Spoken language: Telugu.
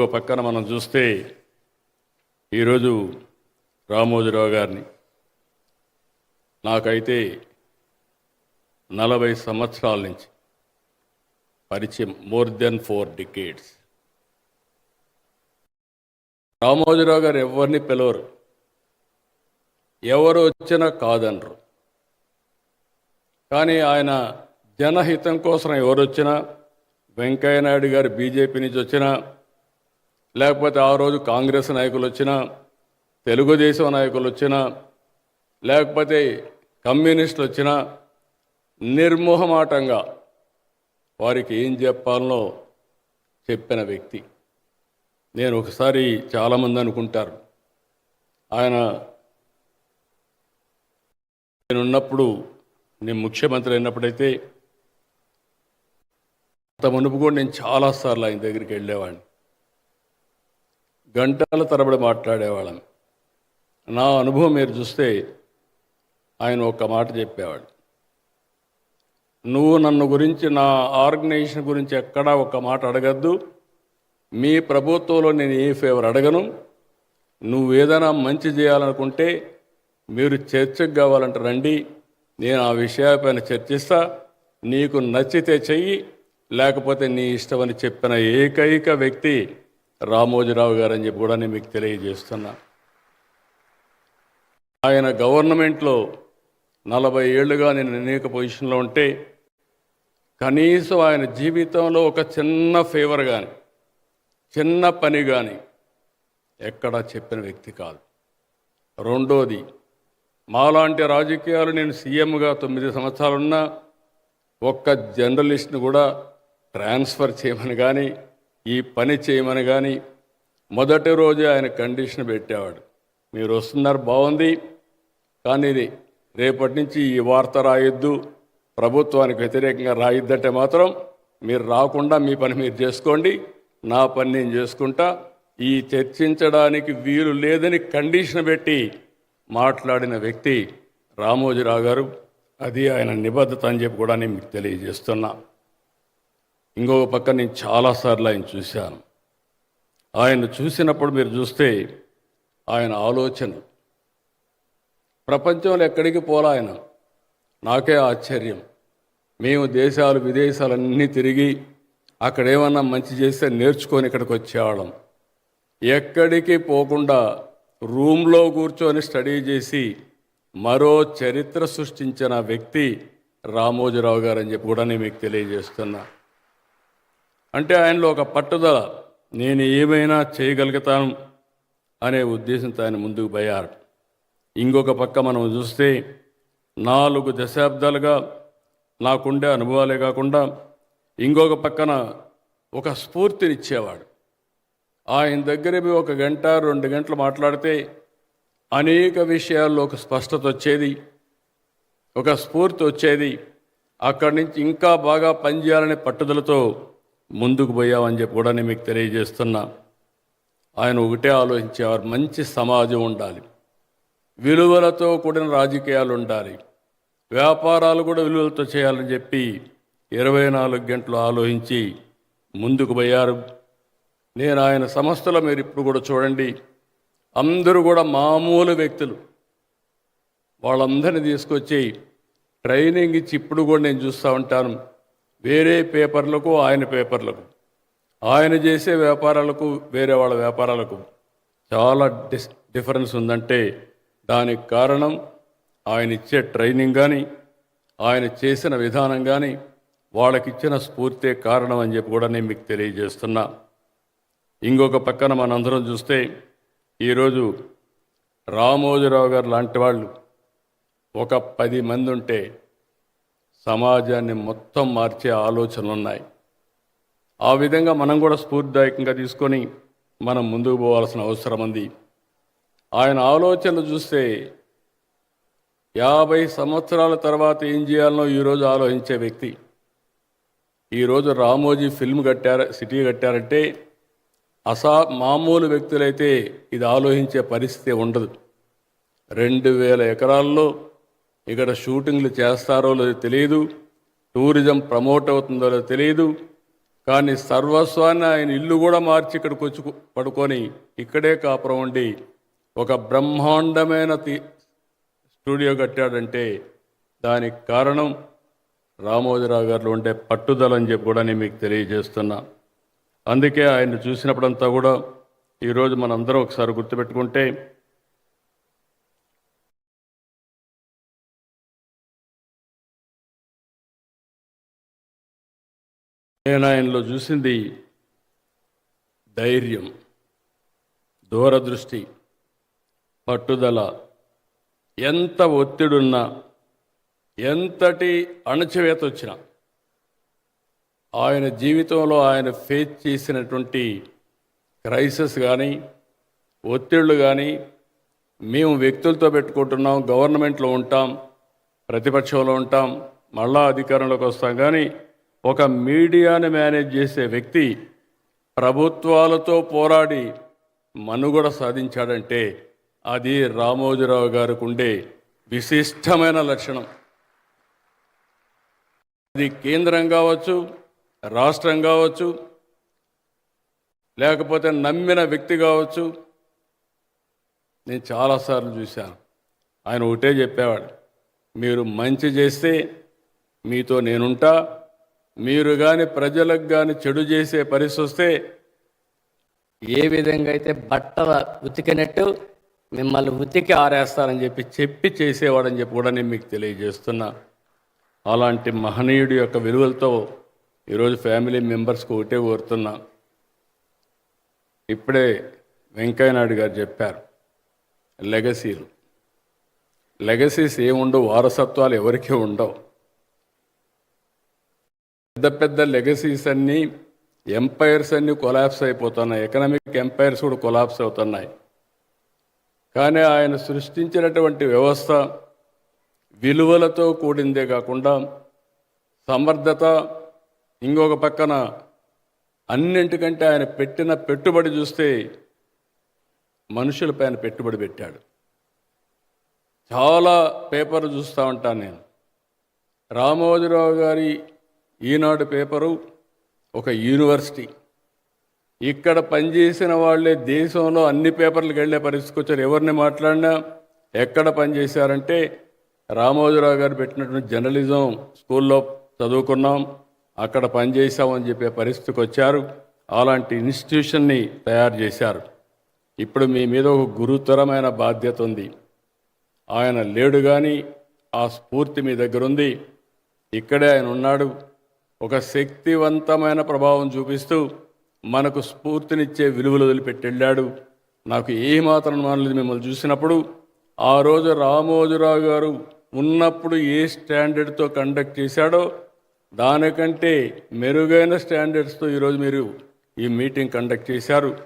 ఇంకో పక్కన మనం చూస్తే ఈరోజు రామోజీరావు గారిని. నాకైతే నలభై సంవత్సరాల నుంచి పరిచయం more than four decades Ramoji Rao గారు ఎవరిని పిలవరు? ఎవరు వచ్చినా కాదనరు. కానీ ఆయన జనహితం కోసం ఎవరు వచ్చినా వెంకయ్య నాయుడు గారు బీజేపీ నుంచి వచ్చినా లేకపోతే ఆ రోజు కాంగ్రెస్ నాయకులు వచ్చినా తెలుగుదేశం నాయకులు వచ్చినా లేకపోతే కమ్యూనిస్టులు వచ్చినా నిర్మోహమాటంగా వారికి ఏం చెప్పాలనో చెప్పిన వ్యక్తి. నేను ఒకసారి చాలామంది అనుకుంటారు. ఆయన నేను ఉన్నప్పుడు నేను ముఖ్యమంత్రి అయినప్పుడైతే అంత మునుపు కూడా నేను చాలాసార్లు ఆయన దగ్గరికి వెళ్ళేవాడిని. గంటల తరబడి మాట్లాడేవాళ్ళం. నా అనుభవం మీరు చూస్తే ఆయన ఒక మాట చెప్పేవాడు. నువ్వు నన్ను గురించి నా ఆర్గనైజేషన్ గురించి ఎక్కడా ఒక మాట అడగద్దు. మీ ప్రభుత్వంలో నేను ఏ ఫేవర్ అడగను. నువ్వు ఏదైనా మంచి చేయాలనుకుంటే మీరు చర్చకు కావాలంటే రండి. నేను ఆ విషయాలపైన చర్చిస్తా. నీకు నచ్చితే చెయ్యి లేకపోతే నీ ఇష్టమని చెప్పిన ఏకైక వ్యక్తి రామోజీరావు గారు అని చెప్పి కూడా నేను మీకు తెలియజేస్తున్నా. ఆయన గవర్నమెంట్లో నలభై ఏళ్ళుగా నేను అనేక పొజిషన్లో ఉంటే కనీసం ఆయన జీవితంలో ఒక చిన్న ఫేవర్ కానీ చిన్న పని కానీ ఎక్కడా చెప్పిన వ్యక్తి కాదు. రెండోది మాలాంటి రాజకీయాలు నేను సీఎంగా తొమ్మిది సంవత్సరాలున్నా ఒక్క జర్నలిస్ట్ని కూడా ట్రాన్స్ఫర్ చేయమని కానీ ఈ పని చేయమని కానీ మొదటి రోజే ఆయన కండిషన్ పెట్టేవాడు. మీరు వస్తున్నారు బాగుంది. కానీ ఇది రేపటి నుంచి ఈ వార్త రాయొద్దు. ప్రభుత్వానికి వ్యతిరేకంగా రాయొద్దంటే మాత్రం మీరు రాకుండా మీ పని మీరు చేసుకోండి. నా పని నేను చేసుకుంటా. ఈ చర్చించడానికి వీలు లేదని కండిషన్ పెట్టి మాట్లాడిన వ్యక్తి రామోజీరావు గారు అది ఆయన నిబద్ధత అని చెప్పి కూడా నేను మీకు తెలియజేస్తున్నా. ఇంకొక పక్క నేను చాలాసార్లు ఆయన చూశాను. ఆయన చూసినప్పుడు మీరు చూస్తే ఆయన ఆలోచన ప్రపంచంలో ఎక్కడికి పోలా ఆయన? నాకే ఆశ్చర్యం. మేము దేశాలు విదేశాలన్నీ తిరిగి అక్కడ ఏమన్నా మంచి చేస్తే నేర్చుకొని ఇక్కడికి వచ్చేవాళ్ళం. ఎక్కడికి పోకుండా రూమ్లో కూర్చొని స్టడీ చేసి మరో చరిత్ర సృష్టించిన వ్యక్తి రామోజీరావు గారు అని చెప్పి కూడా నేను మీకు తెలియజేస్తున్నా. అంటే ఆయనలో ఒక పట్టుదల నేను ఏమైనా చేయగలుగుతాను అనే ఉద్దేశంతో ఆయన ముందుకు పోయారు. ఇంకొక పక్క మనం చూస్తే నాలుగు దశాబ్దాలుగా నాకుండే అనుభవాలే కాకుండా ఇంకొక పక్కన ఒక స్ఫూర్తినిచ్చేవాడు. ఆయన దగ్గర ఒక గంట రెండు గంటలు మాట్లాడితే అనేక విషయాల్లో ఒక స్పష్టత వచ్చేది ఒక స్ఫూర్తి వచ్చేది. అక్కడి నుంచి ఇంకా బాగా పనిచేయాలనే పట్టుదలతో ముందుకు పోయామని చెప్పి కూడా నేను మీకు తెలియజేస్తున్నా. ఆయన ఒకటే ఆలోచించేవారు మంచి సమాజం ఉండాలి. విలువలతో కూడిన రాజకీయాలు ఉండాలి. వ్యాపారాలు కూడా విలువలతో చేయాలని చెప్పి ఇరవై నాలుగు గంటలు ఆలోచించి ముందుకు పోయారు. నేను ఆయన సంస్థలో మీరు ఇప్పుడు కూడా చూడండి. అందరూ కూడా మామూలు వ్యక్తులు. వాళ్ళందరినీ తీసుకొచ్చి ట్రైనింగ్ ఇచ్చి ఇప్పుడు కూడా నేను చూస్తూ ఉంటాను. వేరే పేపర్లకు ఆయన పేపర్లకు. ఆయన చేసే వ్యాపారాలకు వేరే వాళ్ళ వ్యాపారాలకు చాలా డిస్ డిఫరెన్స్ ఉందంటే దానికి కారణం ఆయన ఇచ్చే ట్రైనింగ్ కానీ ఆయన చేసిన విధానం కానీ వాళ్ళకిచ్చిన స్ఫూర్తే కారణం అని చెప్పి కూడా నేను మీకు తెలియజేస్తున్నా. ఇంకొక పక్కన మనందరం చూస్తే ఈరోజు రామోజీరావు గారు లాంటి వాళ్ళు ఒక పది మంది ఉంటే సమాజాన్ని మొత్తం మార్చే ఆలోచనలు ఉన్నాయి ఆ విధంగా మనం కూడా స్ఫూర్తిదాయకంగా తీసుకొని మనం ముందుకు పోవాల్సిన అవసరం ఉంది. ఆయన ఆలోచనలు చూస్తే యాభై సంవత్సరాల తర్వాత ఏం చేయాలనో ఈరోజు ఆలోచించే వ్యక్తి. ఈరోజు రామోజీ ఫిల్మ్ కట్టారు సిటీ కట్టారంటే అసా మామూలు వ్యక్తులైతే ఇది ఆలోచించే పరిస్థితి ఉండదు. రెండు వేల ఎకరాల్లో ఇక్కడ షూటింగ్లు చేస్తారో లేదో తెలియదు టూరిజం ప్రమోట్ అవుతుందో లేదో తెలియదు కానీ సర్వస్వాన్ని ఆయన ఇల్లు కూడా మార్చి ఇక్కడికి వచ్చి పడుకొని ఇక్కడే కాపురం ఉండి ఒక బ్రహ్మాండమైన స్టూడియో కట్టాడంటే దానికి కారణం రామోజీరావు గారిలో ఉండే పట్టుదల అని చెప్పి కూడా నేను మీకు తెలియజేస్తున్నా. అందుకే ఆయన చూసినప్పుడంతా కూడా ఈరోజు మనందరం ఒకసారి గుర్తుపెట్టుకుంటే నేను ఆయనలో చూసింది ధైర్యం దూరదృష్టి పట్టుదల. ఎంత ఒత్తిడున్నా ఎంతటి అణచివేత వచ్చినా ఆయన జీవితంలో ఆయన ఫేస్ చేసినటువంటి క్రైసిస్ కానీ ఒత్తిళ్ళు కానీ మేము వ్యక్తులతో పెట్టుకుంటున్నాం గవర్నమెంట్లో ఉంటాం ప్రతిపక్షంలో ఉంటాం మళ్ళా అధికారంలోకి వస్తాం కానీ ఒక మీడియాను మేనేజ్ చేసే వ్యక్తి ప్రభుత్వాలతో పోరాడి మనుగడ సాధించాడంటే అది రామోజీరావు గారికి ఉండే విశిష్టమైన లక్షణం. అది కేంద్రం కావచ్చు రాష్ట్రం కావచ్చు లేకపోతే నమ్మిన వ్యక్తి కావచ్చు. నేను చాలాసార్లు చూశాను. ఆయన ఒకటే చెప్పేవాడు మీరు మంచి చేస్తే మీతో నేనుంటా మీరు కానీ ప్రజలకు కానీ చెడు చేసే పరిస్థితి వస్తే ఏ విధంగా అయితే బట్టల ఉతికినట్టు మిమ్మల్ని ఉతికి ఆరేస్తారని చెప్పి చెప్పి చేసేవాడని చెప్పి కూడా నేను మీకు తెలియజేస్తున్నా. అలాంటి మహనీయుడి యొక్క విలువలతో ఈరోజు ఫ్యామిలీ మెంబర్స్కి ఒకటే కోరుతున్నా. ఇప్పుడే వెంకయ్యనాయుడు గారు చెప్పారు లెగసీలు. లెగసీస్ ఏముండవు వారసత్వాలు ఎవరికీ ఉండవు. పెద్ద పెద్ద లెగసీస్ అన్నీ ఎంపైర్స్ అన్నీ కొలాప్స్ అయిపోతున్నాయి. ఎకనామిక్ ఎంపైర్స్ కూడా కొలాప్స్ అవుతున్నాయి. కానీ ఆయన సృష్టించినటువంటి వ్యవస్థ విలువలతో కూడిందే కాకుండా సమర్థత ఇంకొక పక్కన అన్నింటికంటే ఆయన పెట్టిన పెట్టుబడి చూస్తే మనుషులపైన పెట్టుబడి పెట్టాడు. చాలా పేపర్లు చూస్తూ ఉంటాను నేను. రామోజీరావు గారి ఈనాడు పేపరు ఒక యూనివర్సిటీ. ఇక్కడ పనిచేసిన వాళ్ళే దేశంలో అన్ని పేపర్లకు వెళ్ళే పరిస్థితికి వచ్చారు. ఎవరిని మాట్లాడినా ఎక్కడ పనిచేశారంటే రామోజీరావు గారు పెట్టినటువంటి జర్నలిజం స్కూల్లో చదువుకున్నాం అక్కడ పనిచేసామని చెప్పే పరిస్థితికి వచ్చారు. అలాంటి ఇన్స్టిట్యూషన్ని తయారు చేశారు. ఇప్పుడు మీ మీద ఒక గురుతరమైన బాధ్యత ఉంది. ఆయన లేడు కానీ ఆ స్ఫూర్తి మీ దగ్గర ఉంది ఇక్కడే ఆయన ఉన్నాడు. ఒక శక్తివంతమైన ప్రభావం చూపిస్తూ మనకు స్ఫూర్తినిచ్చే విలువలు వదిలిపెట్టి వెళ్ళాడు నాకు ఏమాత్రం మానలేదు మిమ్మల్ని చూసినప్పుడు. ఆ రోజు రామోజురావు గారు ఉన్నప్పుడు ఏ స్టాండర్డ్తో కండక్ట్ చేశాడో దానికంటే మెరుగైన స్టాండర్డ్స్తో ఈరోజు మీరు ఈ మీటింగ్ కండక్ట్ చేశారు.